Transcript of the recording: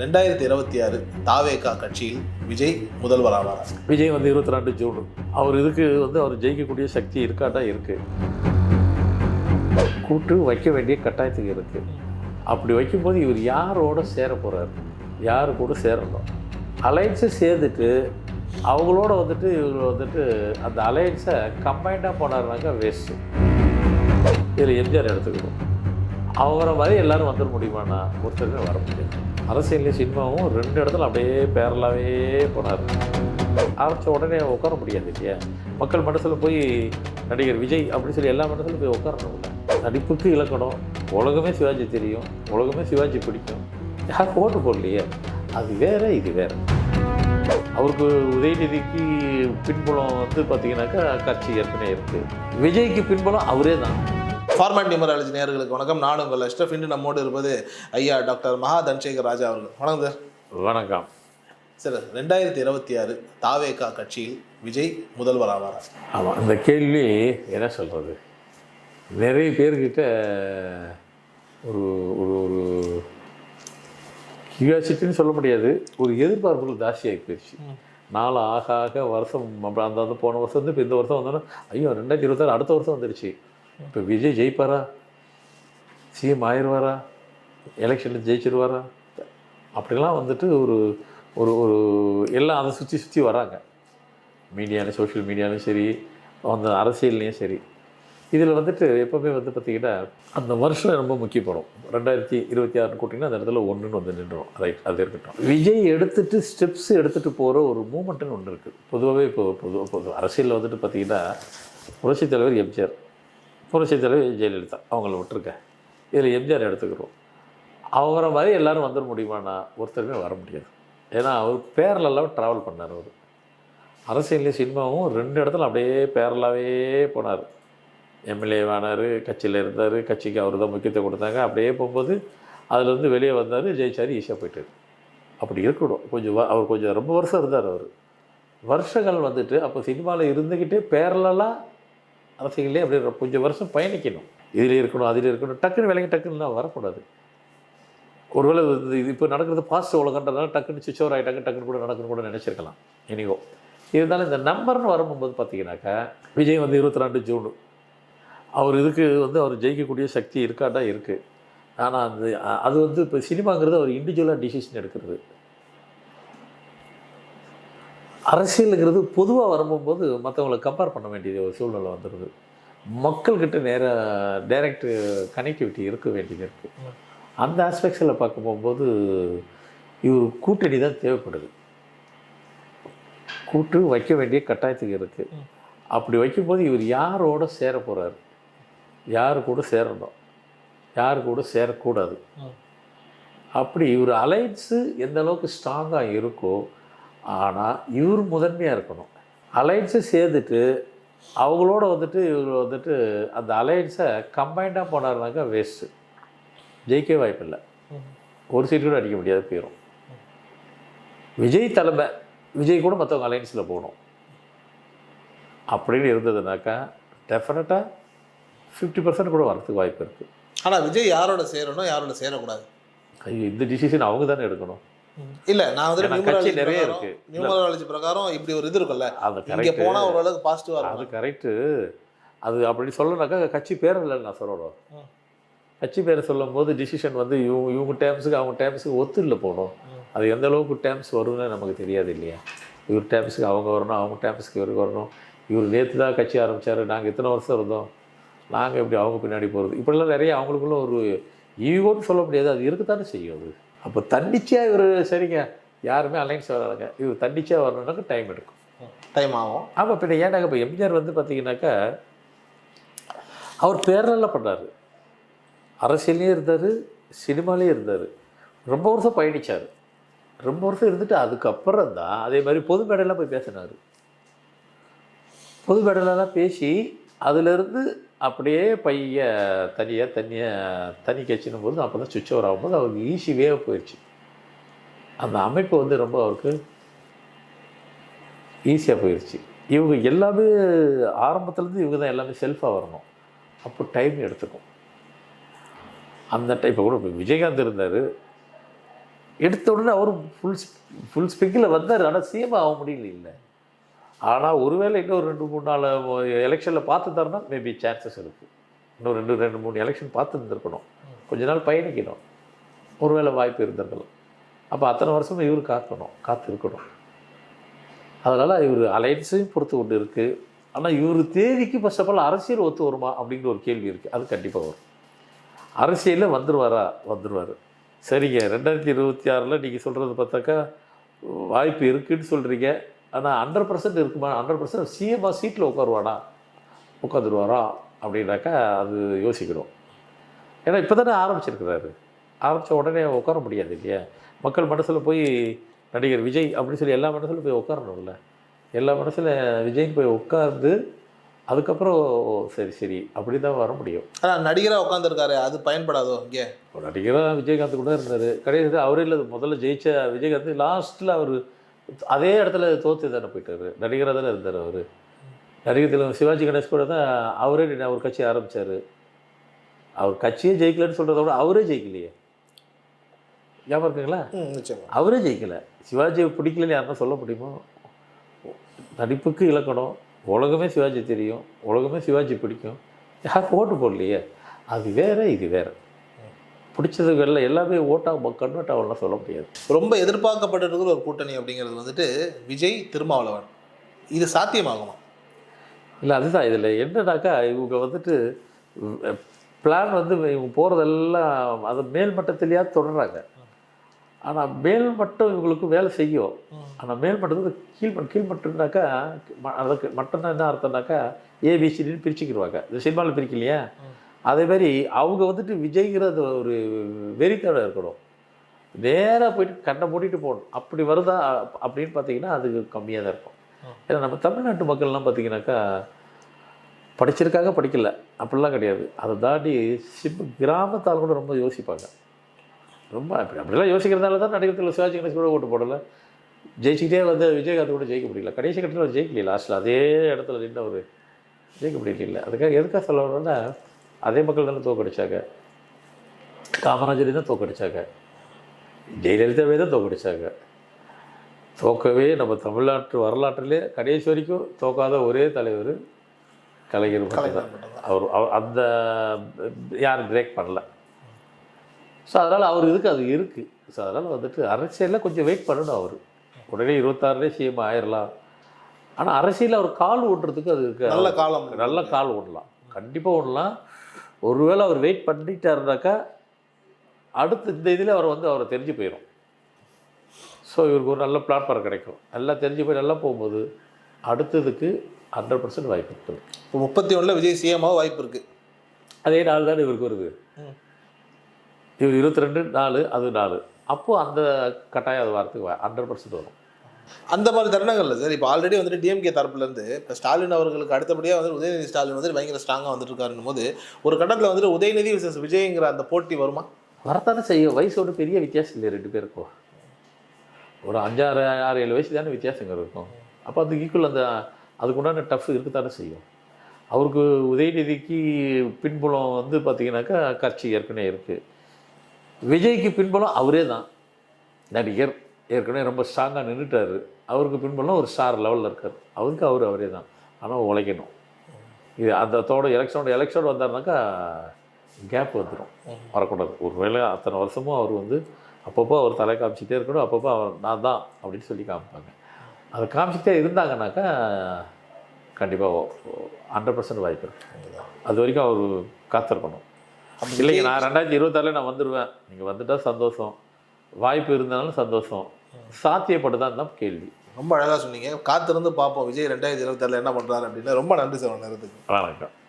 ரெண்டாயிரத்தி இருபத்தி ஆறு தாவேகா கட்சியில் விஜய் முதல்வர் விஜய் வந்து இருபத்தி ரெண்டு ஜூன். அவர் இதுக்கு வந்து அவர் ஜெயிக்கக்கூடிய சக்தி இருக்காட்டா இருக்கு. கூட்டு வைக்க வேண்டிய கட்டாயத்துக்கு இருக்கு. அப்படி வைக்கும்போது இவர் யாரோட சேர போறாரு? யார் கூட சேரணும்? அலைன்ஸை சேர்ந்துட்டு அவங்களோட வந்துட்டு இவர் வந்துட்டு அந்த அலைன்ஸை கம்பைண்டாக போனாருனாக்கா வேஸ்ட்டு இதில் எம்ஜிஆர் எடுத்துக்கணும். அவரை மாதிரி எல்லாரும் வந்துட முடியுமாண்ணா? ஒருத்தருமே வர முடியாது. அரசியல்லையும் சினிமாவும் ரெண்டு இடத்துல அப்படியே பேரலாவே போனார். ஆரம்பித்த உடனே உட்கார முடியாது இல்லையா? மக்கள் மனசில் போய் நடிகர் விஜய் அப்படின்னு சொல்லி எல்லா மனசிலும் போய் உட்காரணும்ல. நடிப்புக்கு இலக்கணம். உலகமே சிவாஜி தெரியும். உலகமே சிவாஜி பிடிக்கும். யாரும் ஓட்டு போடலையே? அது வேற இது வேறு. அவருக்கு உதயநிதிக்கு பின்புலம் வந்து பார்த்தீங்கன்னாக்கா கட்சி ஏற்கனவே இருக்குது விஜய்க்கு பின்புலம் அவரே தான். ஃபார்மேட் நியூமராலஜி நேயர்களுக்கு வணக்கம். நான் உங்கள் அஷ்டப் இன்று நம்மோடு இருப்பது ஐயா டாக்டர் மகா தன்சேகர் ராஜா அவர்கள். வணக்கம் சார். வணக்கம். சார் ரெண்டாயிரத்தி இருபத்தி ஆறு தாவேகா கட்சியில் விஜய் முதல்வர் ஆவாரா? ஆமாம் இந்த கேள்வி என்ன சொல்கிறது நிறைய பேர்கிட்ட ஒரு ஒரு ஒரு கியூரியாசிட்டின்னு சொல்ல முடியாது. ஒரு எதிர்பார்ப்புகள் ஜாஸ்தியாகி போயிடுச்சு. நாள் ஆக ஆக வருஷம் அப்புறம் அந்த போன வருஷம் வந்து இப்போ இந்த வருஷம் வந்தோன்னா ஐயோ ரெண்டாயிரத்தி இருபத்தாறு அடுத்த வருஷம் வந்துடுச்சு இப்போ விஜய் ஜெயிப்பாரா? சிஎம் ஆயிடுவாரா எலெக்ஷனில் ஜெயிச்சிருவாரா? அப்படிலாம் வந்துட்டு ஒரு ஒரு ஒரு எல்லாம் அதை சுற்றி சுற்றி வராங்க. மீடியாலையும் சோஷியல் மீடியாலையும் சரி அந்த அரசியல்லையும் சரி. இதில் வந்துட்டு எப்போவுமே வந்து பார்த்திங்கன்னா அந்த வருஷம் ரொம்ப முக்கியப்படும். ரெண்டாயிரத்தி இருபத்தி ஆறுன்னு கூட்டிங்கன்னா அந்த இடத்துல ஒன்றுன்னு வந்து நின்றுடும் ரைட் அது இருக்கட்டும். விஜய் எடுத்துகிட்டு ஸ்டெப்ஸ் எடுத்துகிட்டு போகிற ஒரு மூமெண்ட்டுன்னு ஒன்று இருக்குது பொதுவாகவே இப்போ பொது பொது அரசியலில் வந்துட்டு பார்த்திங்கன்னா புரட்சித் தலைவர் எம்ஜிஆர். புரட்சித் தலைவர் ஜெயலலிதா அவங்கள விட்டுருக்க இதில் எம்ஜிஆர் எடுத்துக்கிறோம். அவரை மாதிரி எல்லோரும் வந்துட முடியுமாண்ணா ஒருத்தருமே வர முடியாது. ஏன்னா அவர் பேரலெல்லாம் ட்ராவல் பண்ணார் அவர். அரசியல்லையும் சினிமாவும் ரெண்டு இடத்துல அப்படியே பேரலாகவே போனார். எம்எல்ஏ ஆனார் கட்சியில் இருந்தார் கட்சிக்கு அவர் தான் முக்கியத்துவம் கொடுத்தாங்க. அப்படியே போகும்போது அதுலேருந்து வெளியே வந்தார் ஜெயிச்சார் ஈஸியாக போயிட்டார். அப்படி இருக்கணும். கொஞ்சம் அவர் கொஞ்சம் ரொம்ப வருஷம் இருந்தார் அவர். வருஷங்கள் வந்துட்டு அப்போ சினிமாவில் இருந்துக்கிட்டே பேரலாக அரசியலே அப்படி கொஞ்சம் வருஷம் பயணிக்கணும். இதில் இருக்கணும் அதில் இருக்கணும். டக்குன்னு விலைக்கு டக்குன்னுலாம் வரக்கூடாது. ஒருவேளை இது இப்போ நடக்கிறது பாஸ்ட் உலகன்றதுனால டக்குன்னு சுவிச் ஓவர் ஆகிட்டாங்க டக்குன்னு கூட நடக்குன்னு கூட நினச்சிருக்கலாம். இனிகோ. இருந்தாலும் இந்த நம்பர்னு வரும்போது பார்த்தீங்கன்னாக்கா விஜய் வந்து இருபத்தி ரெண்டு ஜூன். அவர் இதுக்கு வந்து அவர் ஜெயிக்கக்கூடிய சக்தி இருக்காட்டா இருக்குது ஆனால் அந்த அது வந்து இப்போ சினிமாங்கிறது அவர் இண்டிவிஜுவலாக டிசிஷன் எடுக்கிறது. அரசியலுங்கிறது பொதுவாக வரும்போது மற்றவங்களை கம்பேர் பண்ண வேண்டியது ஒரு சூழ்நிலை வந்துடுது மக்கள்கிட்ட நேர டைரக்ட் கனெக்டிவிட்டி இருக்க வேண்டியது இருக்குது அந்த ஆஸ்பெக்ட்ஸில் பார்க்க போகும்போது இவர் கூட்டணி தான் தேவைப்படுது. கூட்டு வைக்க வேண்டிய கட்டாயத்துக்கு இருக்குது அப்படி வைக்கும்போது இவர் யாரோட சேர போகிறாரு யார் கூட சேரணும்? யார் கூட சேரக்கூடாது. அப்படி இவர் அலைன்ஸு எந்த அளவுக்கு ஸ்ட்ராங்காக இருக்கோ ஆனால் இவர் முதன்மையாக இருக்கணும். அலைன்ஸை சேர்ந்துட்டு அவங்களோட வந்துட்டு இவர் வந்துட்டு அந்த அலைன்ஸை கம்பைண்டாக போனாருனாக்கா வேஸ்ட்டு ஜெயிக்கவே வாய்ப்பில்லை. ஒரு சீட் கூட அடிக்க முடியாது போயிடும் விஜய் தலைமை விஜய் கூட மற்றவங்க அலைன்ஸில் போகணும். அப்படின்னு இருந்ததுனாக்கா டெஃபினட்டாக ஃபிஃப்டி பர்சன்ட் கூட வரதுக்கு வாய்ப்பு இருக்குது ஆனால் விஜய் யாரோட சேரணும் யாரோட சேரக்கூடாது? ஐயோ இந்த டிசிஷன் அவங்க தானே எடுக்கணும். இல்ல நான் வந்து கட்சி நிறைய இருக்கு. நியூமராலஜி பிரகாரம் இப்படி ஒரு இது இருக்கும்ல. அது இங்க போனா ஓரளவுக்கு பாசிட்டிவா அது இருக்கும். கரெக்டு அது அப்படி சொல்லணும்னாக்கா கட்சி பேர் இல்லைன்னு நான் சொல்லணும். ம். கட்சி பேரை சொல்லும்போது டிசிஷன் வந்து இவங்க இவங்க டேம்ஸுக்கு அவங்க டேம்ஸுக்கு ஒத்து இல்லை போகணும். அது எந்த அளவுக்கு டேம்ஸ் வரும்னு நமக்கு தெரியாது இல்லையா? இவர் டேம்ஸுக்கு அவங்க வரணும் அவங்க டேம்ஸுக்கு இவருக்கு வரணும். இவர் நேற்று தான் கட்சி ஆரம்பித்தார் நாங்கள் இத்தனை வருஷம் இருந்தோம்? நாங்கள் எப்படி அவங்க பின்னாடி போகிறது இப்படிலாம் நிறைய அவங்களுக்குள்ள ஒரு ஈகோன்னு சொல்ல முடியாது. அது இருக்கத்தானே செய்யும் அது. அப்போ தன்னிச்சையாக இவர் சரிங்க. யாருமே அலைன்ஸ் வராங்க இவர் தன்னிச்சையாக வரணுன்னாக்க டைம் எடுக்கும். டைம் ஆகும். ஆமாம் பின்ன ஏன்னாக்க இப்போ எம்ஜிஆர் வந்து பார்த்தீங்கன்னாக்கா அவர் பேரலில் பண்ணார். அரசியல்லையும் இருந்தார் சினிமாலேயும் இருந்தார். ரொம்ப வருஷம் பயணிச்சார். ரொம்ப வருஷம் இருந்துட்டு அதுக்கப்புறம் தான் அதே மாதிரி பொது மேடையெல்லாம் போய் பேசினார். பொது மேடையிலலாம் பேசி அதிலிருந்து அப்படியே பைய தனியாக தனியாக தனி கட்சினும் போது அப்போ தான் சுவிட்ச் ஓவர் ஆகும்போது அவருக்கு ஈஸி வேவ் போயிடுச்சு அந்த அமைப்பு வந்து ரொம்ப அவருக்கு ஈஸியாக போயிடுச்சு இவங்க எல்லாமே ஆரம்பத்துலேருந்து இவங்க தான் எல்லாமே செல்ஃபாக வரணும். அப்போ டைம் எடுத்துக்கும். அந்த டைப்பை கூட இப்போ விஜயகாந்த் இருந்தார். எடுத்த உடனே அவரும் ஃபுல் ஃபுல் ஸ்பிக்கில் வந்தார். ஆனால் சிஎம் ஆக முடியல இல்லை. ஆனால் ஒருவேளை இன்னும் ரெண்டு மூணு நாள் எலெக்ஷனில் பார்த்து தரனா மேபி சான்சஸ் இருக்குது இன்னும் ரெண்டு ரெண்டு மூணு எலெக்ஷன் பார்த்து இருந்திருக்கணும் கொஞ்ச நாள் பயணிக்கணும். ஒருவேளை வாய்ப்பு இருந்திருக்கலாம். அப்போ அத்தனை வருஷமும் இவர் காக்கணும் காத்து இருக்கணும் அதனால் இவர் அலைன்ஸையும் பொறுத்து கொண்டு இருக்குது ஆனால் இவர் தேதிக்கு ஃபர்ஸ்ட் ஆஃப் ஆல் அரசியல் ஒத்து வருமா அப்படிங்கிற ஒரு கேள்வி இருக்குது அது கண்டிப்பாக வரும். அரசியலில் வந்துடுவாரா வந்துடுவார் சரிங்க ரெண்டாயிரத்தி இருபத்தி ஆறில் நீங்கள் சொல்கிறது பார்த்தாக்கா வாய்ப்பு இருக்குதுன்னு சொல்கிறீங்க ஆனால் ஹண்ட்ரட் பர்சன்ட் இருக்குமா? ஹண்ட்ரட் பர்சன்ட் சிஎம்ஆ சீட்டில் உட்காருவானா? உட்காந்துருவாரா? அப்படின்னாக்கா அது யோசிக்கணும். ஏன்னா இப்போ தானே ஆரம்பிச்சிருக்கிறாரு. ஆரம்பித்த உடனே உட்கார முடியாது இல்லையா? மக்கள் மனசில் போய் நடிகர் விஜய் அப்படின்னு சொல்லி எல்லா மனசிலும் போய் உட்காரணும்ல. எல்லா மனசில் விஜய்க்கு போய் உட்கார்ந்து அதுக்கப்புறம் ஓ, சரி சரி அப்படி தான் வர முடியும். ஆனா நடிகரா உட்காந்துருக்காரு அது பயன்படாதோ இங்கே? ஒரு நடிகராக விஜயகாந்த் கூட இருந்தார். கடைசி அவரே இல்லை முதல்ல ஜெயிச்ச விஜயகாந்த் லாஸ்ட்டில் அவர் அதே இடத்துல தோத்து தானே போயிட்டாரு. நடிகராக தானே இருந்தார் அவர். நடிகர் திலகம் சிவாஜி கணேஷ் கூட தான் அவரே அவர் கட்சி ஆரம்பித்தார் அவர் கட்சியே ஜெயிக்கலன்னு சொல்கிறத விட அவரே ஜெயிக்கலையே. ஞாபகம் இருக்குங்களா? அவரே ஜெயிக்கலை. சிவாஜியை பிடிக்கலன்னு யாருன்னா சொல்ல முடியுமோ? நடிப்புக்கு இலக்கணம் உலகமே சிவாஜி தெரியும் உலகமே சிவாஜி பிடிக்கும். யாரும் ஓட்டு போடலையே. அது வேற இது வேற. பிடிச்சது எல்லாம் எல்லாமே ஓட்டாக கன்வெர்ட் ஆகலாம் சொல்ல முடியாது. ரொம்ப எதிர்பார்க்கப்பட்டிருக்கிற ஒரு கூட்டணி அப்படிங்கிறது வந்துட்டு விஜய் திருமாவளவன். இது சாத்தியமாகுமா? இல்லை அதுதான். இதில் என்னன்னாக்கா இவங்க வந்துட்டு பிளான் வந்து இவங்க போகிறதெல்லாம் அது மேல் மட்டத்திலேயா தொடர்றாங்க. ஆனால் மேல் மட்டம் இவங்களுக்கு வேலை செய்யும். ஆனால் மேல் மட்டத்துக்கு கீழ் மட் கீழ் மட்டம்னாக்கா ம- அதுக்கு மட்டம்னா என்ன அர்த்தம்னாக்கா ஏபிசிடின்னு பிரிச்சுக்கிடுவாங்க. இந்த சினிமாவில் பிரிக்கலையா? அதே மாதிரி அவங்க வந்துட்டு விஜய்ங்கிறது ஒரு வெறித்தோட இருக்கணும் நேராக போயிட்டு கண்ணை மூடிட்டு போகணும். அப்படி வருதா? அப்- அப்படின்னு பார்த்தீங்கன்னா அது கம்மியாக தான் இருக்கும். ஏன்னா நம்ம தமிழ்நாட்டு மக்கள்லாம் பார்த்தீங்கன்னாக்கா படிச்சிருக்காங்க படிக்கல. அப்படிலாம் கிடையாது. அதை தாண்டி சிம் கிராமத்தால் கூட ரொம்ப யோசிப்பாங்க. ரொம்ப அப்படி அப்படிலாம் யோசிக்கிறதால தான் நடிகர்கள் சிவாஜி கணேஷ் கூட ஓட்டு போடலை. ஜெயிச்சுக்கிட்டே வந்து விஜயகாந்த் கூட ஜெயிக்க முடியல. கடைசி கட்டத்தில் அவர் ஜெயிக்கல லாஸ்ட்டில் அதே இடத்துல நின்று அவர் ஜெயிக்க முடியல அதுக்காக எதுக்காக சொல்ல வரணும்னா அதே மக்கள் தானே தோக்கடிச்சாங்க காமராஜரை தான் தோக்கடிச்சாங்க ஜெயலலிதாவே தான் தோக்கடிச்சாங்க தோக்கவே நம்ம தமிழ்நாட்டு வரலாற்றிலே கடைசி வரைக்கும் தோக்காத ஒரே தலைவர் கலைஞர் மட்டும்தான். அவர் அவர் அந்த யாரும் பிரேக் பண்ணல. ஸோ அதனால் அவர் இதுக்கு அது இருக்குது ஸோ அதனால் வந்துட்டு அரசியலில் கொஞ்சம் வெயிட் பண்ணணும் அவர். உடனே இருபத்தாறுலேயே சிஎம் ஆயிடலாம் ஆனால் அரசியலில் அவர் கால் ஓட்டுறதுக்கு அது இருக்கு நல்ல காலம். நல்ல கால் ஓடலாம் கண்டிப்பாக ஓடலாம் ஒருவேளை அவர் வெயிட் பண்ணிட்டாருனாக்கா அடுத்த இந்த இதில் அவர் வந்து அவரை தெரிஞ்சு போயிடும் ஸோ இவருக்கு ஒரு நல்ல பிளாட்ஃபார்ம் கிடைக்கும். நல்லா தெரிஞ்சு போய் நல்லா போகும்போது அடுத்ததுக்கு ஹண்ட்ரட் பர்சன்ட் வாய்ப்பு இருக்குது இப்போ முப்பத்தி ஒண்ணுல விஜய் சிஎம்மாக வாய்ப்பு இருக்கு. அதே நாள் தானே இவருக்கு வருது. இவர் இருபத்தி ரெண்டு நாலு அது நாலு. அப்போது அந்த கட்டாயம் அது வரத்துக்கு ஹண்ட்ரட் பர்சன்ட் வரும். அந்த மாதிரி தருணங்கள்ல சார் இப்போ ஆல்ரெடி வந்துட்டு டிஎம்கே தரப்புலேருந்து இப்போ ஸ்டாலின் அவர்களுக்கு அடுத்தபடியாக வந்து உதயநிதி ஸ்டாலின் வந்து பயங்கர ஸ்ட்ராங்காக வந்துட்டு போது ஒரு கட்டத்தில் வந்துட்டு உதயநிதி விசஸ் விஜய்ங்கிற அந்த போட்டி வருமா? வரத்தானே செய்யும். வயசோட பெரிய வித்தியாசம் இல்லை ரெண்டு பேருக்கும். ஒரு அஞ்சாறு ஆறு ஏழு வயசு தானே வித்தியாசங்க இருக்கும். அப்போ அந்த ஈக்குவல் அந்த அதுக்குண்டான டஃப் இருக்குத்தானே செய்யும். அவருக்கு உதயநிதிக்கு பின்புலம் வந்து பார்த்தீங்கன்னாக்கா கட்சி ஏற்கனவே இருக்குது விஜய்க்கு பின்புலம் அவரே தான். நடிகர். ஏற்கனவே ரொம்ப ஸ்ட்ராங்காக நின்றுட்டாரு அவருக்கு பின்புலம் ஒரு ஸ்டார் லெவலில் இருக்கார். அவருக்கு அவர் அவரே தான். ஆனால் உழைக்கணும். இது அந்த தோட எலெக்ஷனோட எலெக்ஷன் வந்தாருனாக்கா கேப் வந்துடும் வரக்கூடாது. ஒருவேளை அத்தனை வருஷமும் அவர் வந்து அப்பப்போ அவர் தலை காமிச்சிட்டே இருக்கணும். அப்பப்போ அவர் நான் தான் அப்படின்னு சொல்லி காமிப்பாங்க. அதை காமிச்சிட்டே இருந்தாங்கனாக்கா கண்டிப்பாக ஹண்ட்ரட் பர்சன்ட் வாய்ப்பு இருக்கு. அது வரைக்கும் அவர் காத்திருக்கணும். இல்லைங்க நான் ரெண்டாயிரத்தி இருபத்தாறில் நான் வந்துடுவேன் நீங்கள் வந்துட்டா சந்தோஷம். வாய்ப்பு இருந்தாலும் சந்தோஷம். சாத்தியப்படுதான் தான் கேள்வி. ரொம்ப அழகாக சொன்னீங்க. காத்திருந்து பார்ப்போம். விஜய் ரெண்டாயிரத்தி இருபத்தாறில் என்ன பண்ணுறாரு அப்படின்னு. ரொம்ப நன்றி சார் நேரத்துக்கு. வணக்கம்.